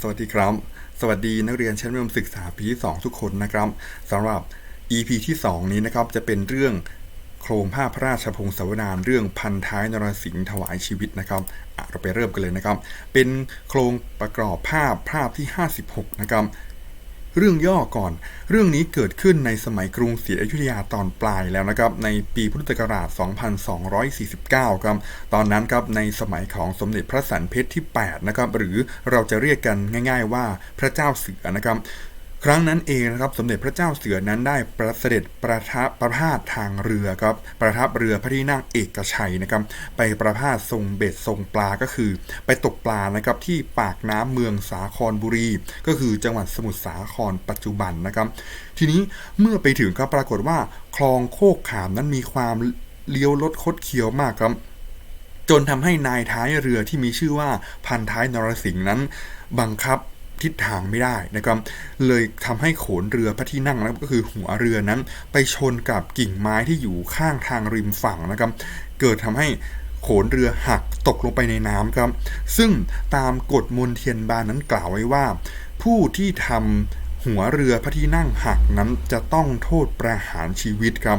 สวัสดีครับ สวัสดีนักเรียนชั้นมัธยมศึกษาปีที่2ทุกคนนะครับสำหรับ EP ที่ 2 นี้นะครับจะเป็นเรื่องโครงภาพพระราชพงศาวดารเรื่องพันท้ายนรสิงห์ถวายชีวิตนะครับเราไปเริ่มกันเลยนะครับ เป็นโครงประกอบภาพภาพที่ 56 นะครับ เรื่องย่อก่อน เรื่องนี้เกิดขึ้นในสมัยกรุงศรีอยุธยาตอนปลายแล้วนะครับ ในปีพุทธศักราช 2249 ครับ ตอนนั้นครับในสมัยของสมเด็จพระสันเพชรที่ 8 นะครับ หรือเราจะเรียกกันง่าย ๆ ว่าพระเจ้าเสือนะครับ ครั้งนั้นเองนะครับสมเด็จพระเจ้าเสือนั้นได้ประเสด็จประทับประพาสทางเรือครับประทับเรือพระที่นั่งเอกชัยนะครับไปประพาสทรงเบ็ดทรงปลาก็คือ ไปตกปลานะครับที่ปากน้ำเมืองสาครบุรี ก็คือจังหวัดสมุทรสาครปัจจุบันนะครับทีนี้เมื่อไปถึงครับปรากฏว่าคลองโคกขามนั้นมีความเลี้ยวลดคดเคี้ยวมากครับจนทำให้นายท้ายเรือที่มีชื่อว่าพันท้ายนรสิงห์นั้น บังคับ ทิศทางไม่ได้นะครับ เลยทำให้โขนเรือพระที่นั่งนะครับก็คือหัวเรือนั้น ไปชนกับกิ่งไม้ที่อยู่ข้างทางริมฝั่งนะครับ เกิดทำให้โขนเรือหักตกลงไปในน้ำครับ ซึ่งตามกฎมนเทียนบานนั้นกล่าวไว้ว่า ผู้ที่ทำหัวเรือพระที่นั่งหักนั้นจะต้องโทษประหารชีวิตครับ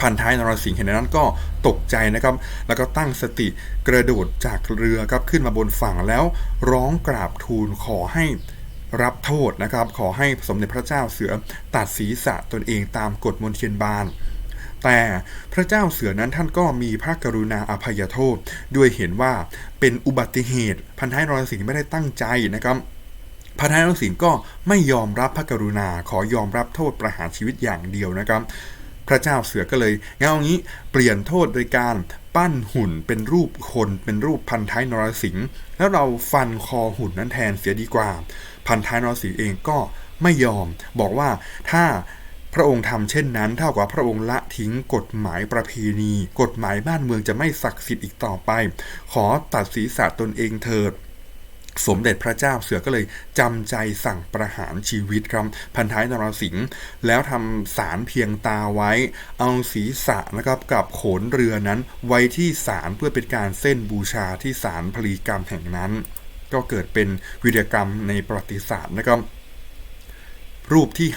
พันท้ายนรสิงห์เห็นนั้นก็ตกใจนะครับ แล้วก็ตั้งสติกระโดดจากเรือครับขึ้นมาบนฝั่งแล้วร้องกราบทูลขอให้รับโทษนะครับ ขอให้สมเด็จพระเจ้าเสือตัดศีรษะตนเองตามกฎมนเทียนบาน แต่พระเจ้าเสือนั้นท่านก็มีพระกรุณาอภัยโทษ ด้วยเห็นว่าเป็นอุบัติเหตุ พันท้ายนรสิงห์ไม่ได้ตั้งใจนะครับพระท้ายนรสิงห์ก็ไม่ยอมรับพระกรุณาขอยอมรับโทษประหารชีวิตอย่างเดียวนะครับ พระเจ้าเสือก็เลยงั้นเอางี้เปลี่ยนโทษโดยการปั้นหุ่นเป็นรูปคนเป็นรูปพันท้ายนรสิงห์แล้วเราฟันคอหุ่นนั้นแทนเสียดีกว่า พันท้ายนรสิงห์เองก็ไม่ยอม บอกว่าถ้าพระองค์ทำเช่นนั้นเท่ากับพระองค์ละทิ้งกฎหมายประเพณี กฎหมายบ้านเมืองจะไม่ศักดิ์สิทธิ์อีกต่อไป ขอตัดศีรษะตนเองเถิด สมเด็จพระเจ้าเสือก็เลยจำใจสั่งประหารชีวิตครับพันท้ายนรสิงห์แล้วทำสารเพียงตาไว้ เอาศีรษะนะครับกับโขนเรือนั้นไว้ที่ศาลเพื่อเป็นการเส้นบูชาที่ศาลพลีกรรมแห่งนั้น ก็เกิดเป็นวิรกรรมในประวัติศาสตร์นะครับรูปที่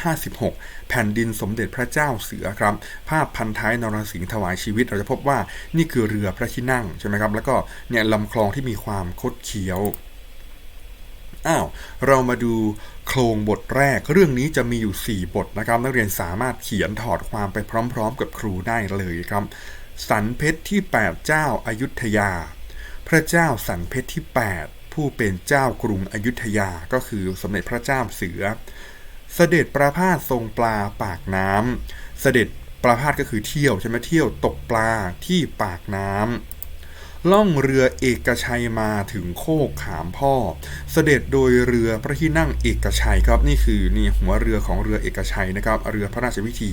56 แผ่นดินสมเด็จพระเจ้าเสือครับ ภาพพันท้ายนรสิงห์ถวายชีวิต เราจะพบว่านี่คือเรือพระที่นั่งใช่ไหมครับ แล้วก็เนี่ยลำคลองที่มีความคดเคี้ยว อ้าวเรามาดูโครงบทแรก เรื่องนี้จะมีอยู่ 4 บทนะครับ นักเรียนสามารถเขียนถอดความไปพร้อม ๆ กับครูได้เลยครับ สันเพชรที่ 8 เจ้าอายุทยา พระเจ้าสันเพชรที่ 8 ผู้เป็นเจ้ากรุงอยุธยาก็คือสมเด็จพระเจ้าเสือ เสด็จประพาสทรงปลาปากน้ำเสด็จประพาสก็คือเที่ยวใช่ไหมเที่ยวตกปลาที่ปากน้ำ ล่องเรือเอกชัยมาถึงโคกขามพ่อ เสด็จโดยเรือพระที่นั่งเอกชัยครับนี่คือนี่หัวเรือของเรือเอกชัยนะครับเรือพระราชวิธี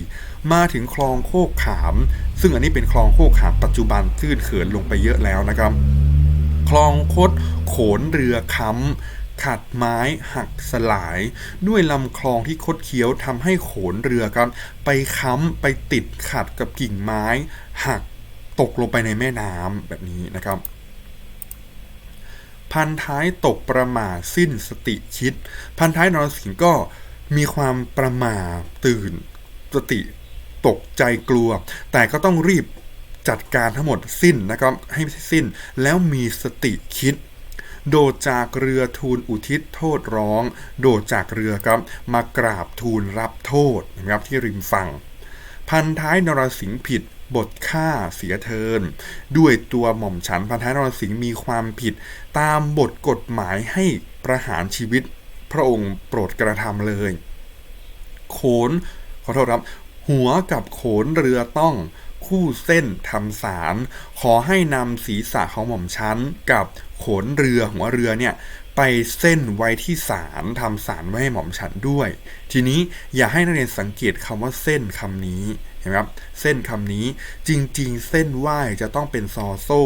มาถึงคลองโคกขาม ซึ่งอันนี้เป็นคลองโคกขามปัจจุบันตื้นเขินลงไปเยอะแล้วนะครับ คลองคดโขนเรือค้ำขัดไม้หักสลาย ด้วยลำคลองที่คดเคี้ยวทำให้โขนเรือครับ ไปค้ำไปติดขัดกับกิ่งไม้ หัก ตกลงไปในแม่น้ำแบบนี้นะครับ พันท้ายตกประมาทสิ้นสติคิด พันท้ายนรสิงห์ก็มีความประมาทตื่นสติตกใจกลัว แต่ก็ต้องรีบจัดการทั้งหมดสิ้นนะครับให้สิ้นแล้วมีสติคิด โดดจากเรือทูลอุทิศโทษร้อง โดดจากเรือครับมากราบทูลรับโทษนะครับที่ริมฝั่ง พันท้ายนรสิงห์ผิด บทฆ่าเสียเทิน ด้วยตัวหม่อมฉันพันท้ายนรสิงห์มีความผิด ตามบทกฎหมายให้ประหารชีวิต พระองค์โปรดกระทำเลย โขนขอโทษครับ หัวกับโขนเรือต้องคู่เส้นทำสาร ขอให้นำศีรษะของหม่อมชั้น กับโขนเรือหัวเรือเนี่ยไปเส้นไว้ที่ศาลทำศาลไว้ให้หม่อมฉันด้วย ทีนี้อย่าให้นักเรียนสังเกตคำว่าเส้นคำนี้ ห็นไหมครับ เส้นคำนี้จริง ๆ เส้นไหวจะต้องเป็นซอโซ่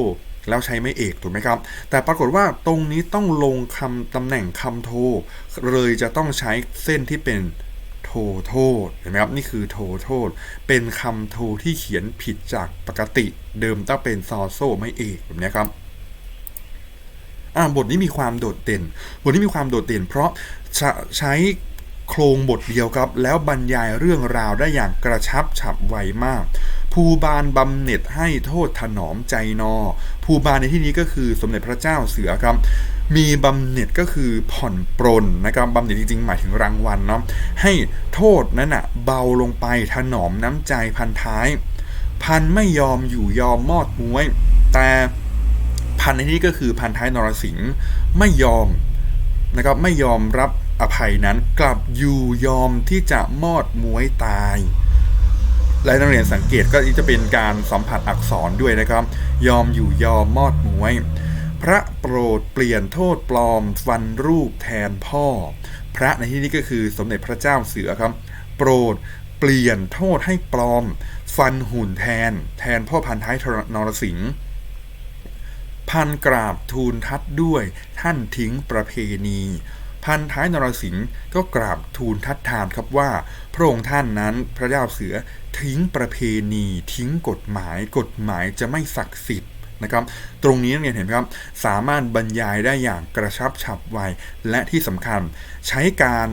แล้วใช้ไม่เอกถูกไหมครับ แต่ปรากฏว่าตรงนี้ต้องลงคำตำแหน่งคำโท เลยจะต้องใช้เส้นที่เป็นโทโทษเห็นไหมครับนี่คือโทโทษ เป็นคำโทที่เขียนผิดจากปกติ เดิมต้องเป็นซอโซ่ไม่เอกแบบนี้ครับบทนี้มีความโดดเด่น บทนี้มีความโดดเด่น เพราะใช้ โครงบทเดียวครับ แล้วบรรยายเรื่องราวได้อย่างกระชับฉับไวมาก ภูบาลบำเหน็จให้โทษถนอมใจนอ ภูบาลในที่นี้ก็คือสมเด็จพระเจ้าเสือครับมีบำเหน็จก็คือผ่อนปรนนะครับบำเหน็จจริงๆ หมายถึงรางวัลเนาะให้โทษนั้นอะเบาลงไปถนอมน้ำใจพันท้าย พันไม่ยอมอยู่ยอมมอดม้วย แต่พันในนี้ก็คือพันท้ายนรสิงห์ไม่ยอมนะครับไม่ยอมรับ อภัยนั้นกลับอยู่ยอมที่จะมอดมวยตายและนักเรียนสังเกตก็จะเป็นการสัมผัสอักษรด้วยนะครับ ยอมอยู่ยอมมอดมวย พระโปรดเปลี่ยนโทษปลอมฟันรูปแทนพ่อ พระในที่นี้ก็คือสมเด็จพระเจ้าเสือครับ โปรดเปลี่ยนโทษให้ปลอม ฟันหุ่นแทน แทนพ่อพันท้ายนรสิงห์พันกราบทูลทัดด้วยท่านทิ้งประเพณี พันท้ายนรสิงห์ก็กราบทูลทัดทานครับว่า พระองค์ท่านนั้นพระเจ้าเสือทิ้งประเพณีทิ้งกฎหมาย กฎหมายจะไม่ศักดิ์สิทธิ์นะครับ ตรงนี้นักเรียนเห็นไหมครับ สามารถบรรยายได้อย่างกระชับฉับไวและที่สำคัญใช้การ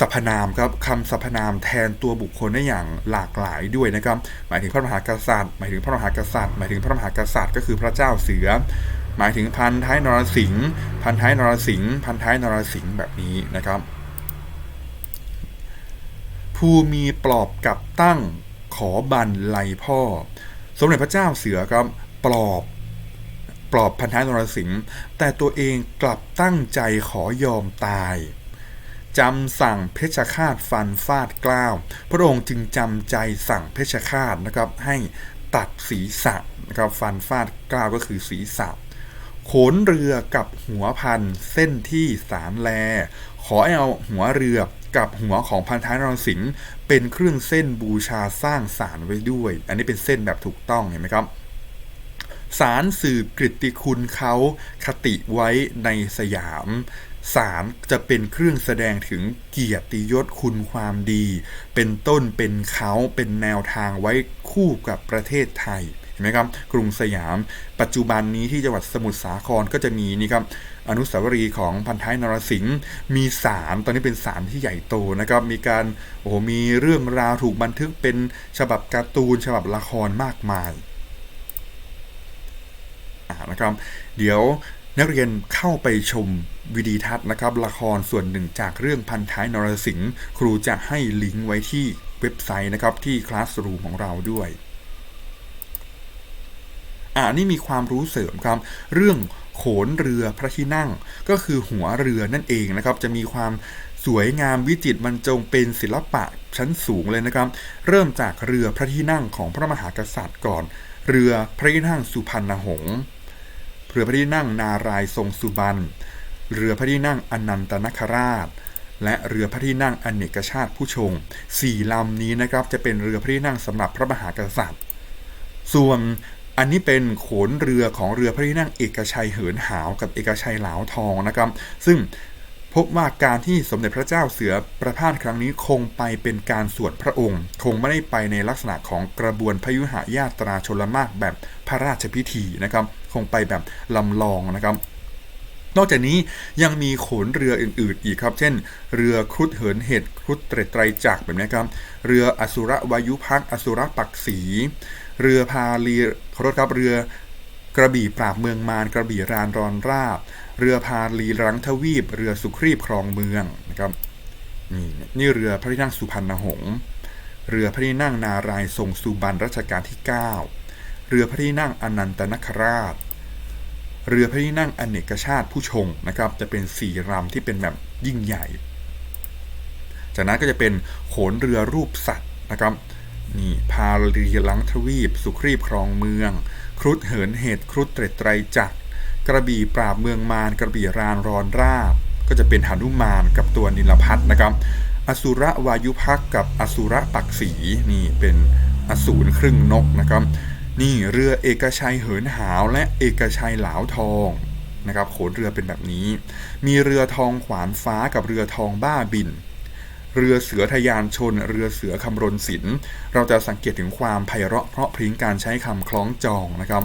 สรรพนามครับคำสรรพนามแทนตัวบุคคลได้อย่างหลากหลายด้วยนะครับ หมายถึงพระมหากษัตริย์ หมายถึงพระมหากษัตริย์ หมายถึงพระมหากษัตริย์ก็คือพระเจ้าเสือ หมายถึงพันท้ายนรสิงห์พันท้ายนรสิงห์พันท้ายนรสิงห์แบบนี้นะครับผู้มีปลอบกับตั้งขอบันไลพ่อ สมเด็จพระเจ้าเสือครับปลอบปลอบพันท้ายนรสิงห์แต่ตัวเองกลับตั้งใจขอยอมตายจำสั่งเพชฌฆาตฟันฟาดกล้าว พระองค์จึงจำใจสั่งเพชฌฆาตนะครับให้ตัดศีรษะนะครับฟันฟาดกล้าวก็คือศีรษะ โขนเรือกับหัวพันเส้นที่สารแล ขอให้เอาหัวเรือกับหัวของพันท้ายนรสิงห์เป็นเครื่องเส้นบูชาสร้างสารไว้ด้วย อันนี้เป็นเส้นแบบถูกต้องเห็นไหมครับสารสืบกฤติคุณเขาคติไว้ในสยามสารจะเป็นเครื่องแสดงถึงเกียรติยศคุณความดี เป็นต้นเป็นเขาเป็นแนวทางไว้คู่กับประเทศไทย เห็นไหมครับกรุงสยาม ปัจจุบันนี้ที่จังหวัดสมุทรสาครก็จะมีนี่ครับอนุสาวรีย์ของพันท้ายนรสิงห์มีศาลตอนนี้เป็นศาลที่ใหญ่โตนะครับมีการโอ้โหมีเรื่องราวถูกบันทึกเป็นฉบับการ์ตูน ฉบับละครมากมายนะครับเดี๋ยวนักเรียนเข้าไปชมวิดีทัศน์นะครับ ละครส่วนหนึ่งจากเรื่องพันท้ายนรสิงห์ครูจะให้ลิงก์ไว้ที่เว็บไซต์นะครับที่คลาสรูมของเราด้วย อ่านี่มีความรู้เสริมครับ เรื่องโขนเรือพระที่นั่ง ก็คือหัวเรือนั่นเองนะครับ จะมีความสวยงามวิจิตรบรรจงเป็นศิลปะชั้นสูงเลยนะครับ เริ่มจากเรือพระที่นั่งของพระมหากษัตริย์ก่อน เรือพระที่นั่งสุพรรณหงษ์เรือพระที่นั่งนารายทรงสุบรรณเรือพระที่นั่งอนันตนคราช และเรือพระที่นั่งอเนกชาติผู้ชงสี่ลำนี้นะครับจะเป็นเรือพระที่นั่งสำหรับพระมหากษัตริย์ ส่วน อันนี้เป็นโขนเรือของเรือพระที่นั่งเอกชัยเหินหาวกับเอกชัยเหลาทองนะครับ ซึ่งพบว่าการที่สมเด็จพระเจ้าเสือประพาสครั้งนี้คงไปเป็นการสวดพระองค์ คงไม่ได้ไปในลักษณะของกระบวนพยุหญาตราชลมากแบบพระราชพิธีนะครับ คงไปแบบลำลองนะครับนอกจากนี้ยังมีโขนเรืออื่น ๆ อีกครับ เช่น เรือครุฑเหินเห็ดครุฑเตรไตรจักรแบบนี้ครับ เรืออสุรวายุพักอสุรปักษี เรือพาลีขอโทษครับเรือกระบี่ปราบเมืองมารกระบี่รานรอนราบ เรือพาลีรังทวีป เรือสุครีบครองเมืองนะครับนี่นี่เรือพระที่นั่งสุพรรณหงษ์เรือพระที่นั่งนารายทรงสุบรรณรัชกาลที่ 9 เรือพระที่นั่งอนันตนคราช เรือพระที่นั่งอเนกชาติผู้ชงนะครับ จะเป็นสี่ลำที่เป็นแบบยิ่งใหญ่ จากนั้นก็จะเป็นโขนเรือรูปสัตว์นะครับ นี่พาลีลังทวีป สุครีบครองเมือง ครุฑเหินเหตุครุฑเตรไตรจักรกระบี่ปราบเมืองมารกระบี่รานรอนราบ ก็จะเป็นหนุมานกับตัวนิลพัทนะครับ อสุรวายุพักกับอสุรปักษีนี่เป็นอสูรครึ่งนกนะครับ นี่เรือเอกชัยเหินหาวและเอกชัยหลาวทองนะครับโขนเรือเป็นแบบนี้ มีเรือทองขวานฟ้ากับเรือทองบ้าบิน เรือเสือทยานชน เรือเสือคำรณศิลป์เราจะสังเกตถึงความไพเราะเพราะพริ้งการใช้คำคล้องจองนะครับ